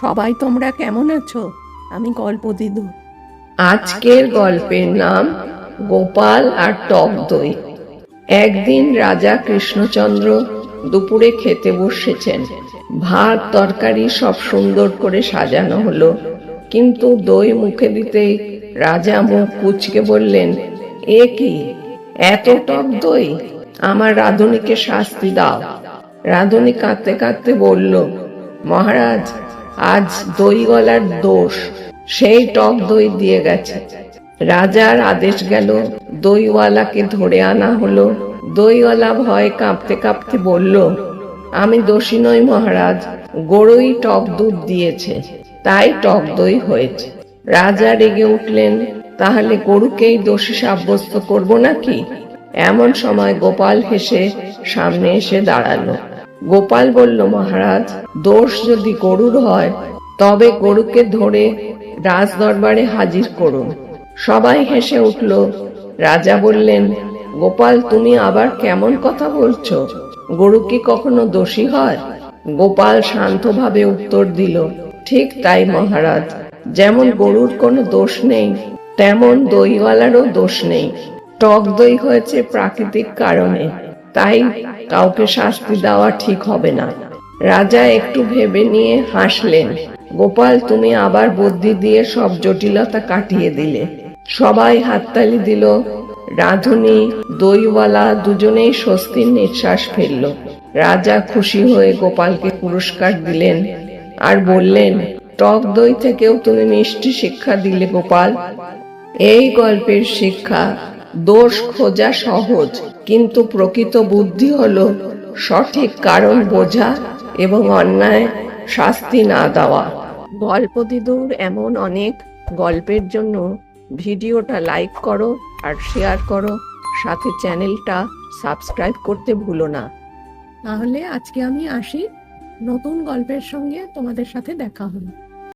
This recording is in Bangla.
সবাই তোমরা কেমন আছো? আমি গল্প দিদু আজকের গল্পের নাম গোপাল আর টক দই। একদিন রাজা কৃষ্ণচন্দ্র দুপুরে খেতে বসেছেন। ভাত, তরকারি সব সুন্দর করে সাজানো হলো। কিন্তু দই মুখে দিতেই রাজা মুখ কুচকে বললেন, এ কি? এত টক দই? আমার রাধুনিকে শাস্তি দাও। রাধুনি কাঁদতে কাঁদতে বলল, মহারাজ আজ দই গলার দোষ। সেই টক দই দিয়ে গেছে। রাজার আদেশ গেল, দইওয়ালাকে ধরে আনা হলো। দইওয়ালা ভয় কাঁপতে কাঁপতে বলল, আমি দোষী নই মহারাজ, গরুই টক দুধ দিয়েছে, তাই টক দই হয়েছে। রাজা রেগে উঠলেন, তাহলে গরুকেই দোষী সাব্যস্ত করব নাকি? এমন সময় গোপাল হেসে সামনে এসে দাঁড়াল। গোপাল বলল, মহারাজ, দোষ যদি গরুর হয়, তবে গরুকে ধরে রাজ দরবারে হাজির করুন। সবাই হেসে উঠল। রাজা বললেন, গোপাল, তুমি আবার কেমন কথা বলছো? গরু কি কখনো দোষী হয়? গোপাল শান্তভাবে উত্তর দিল, ঠিক তাই, মহারাজ। যেমন গরুর কোনো দোষ নেই, তেমন দইওয়ালারও দোষ নেই। টক দই হয়েছে প্রাকৃতিক কারণে। তাই কাউকে শাস্তি দেওয়া ঠিক হবে না। রাজা একটু ভেবে নিয়ে হাসলেন, গোপাল, তুমি আবার বুদ্ধি দিয়ে সব জটিলতা কাটিয়ে দিলে। সবাই হাততালি দিল। রাধুনি, দইওয়ালা দুজনেই স্বস্তির নিঃশ্বাস ফেলল। রাজা খুশি হয়ে গোপালকে পুরস্কার দিলেন আর বললেন, টক দই থেকেও তুমি মিষ্টি শিক্ষা দিলে গোপাল। এই গল্পের শিক্ষা দোষ খোঁজা সহজ, কিন্তু প্রকৃত বুদ্ধি হলো সঠিক কারণ বোঝা এবং অন্যায় শাস্তি না দেওয়া। গল্প দিদুর এমন অনেক গল্পের জন্য ভিডিওটা লাইক করো আর শেয়ার করো, সাথে চ্যানেলটা সাবস্ক্রাইব করতে ভুলো না। তাহলে আজকে আমি আসি। নতুন গল্পের সঙ্গে তোমাদের সাথে দেখা হলো।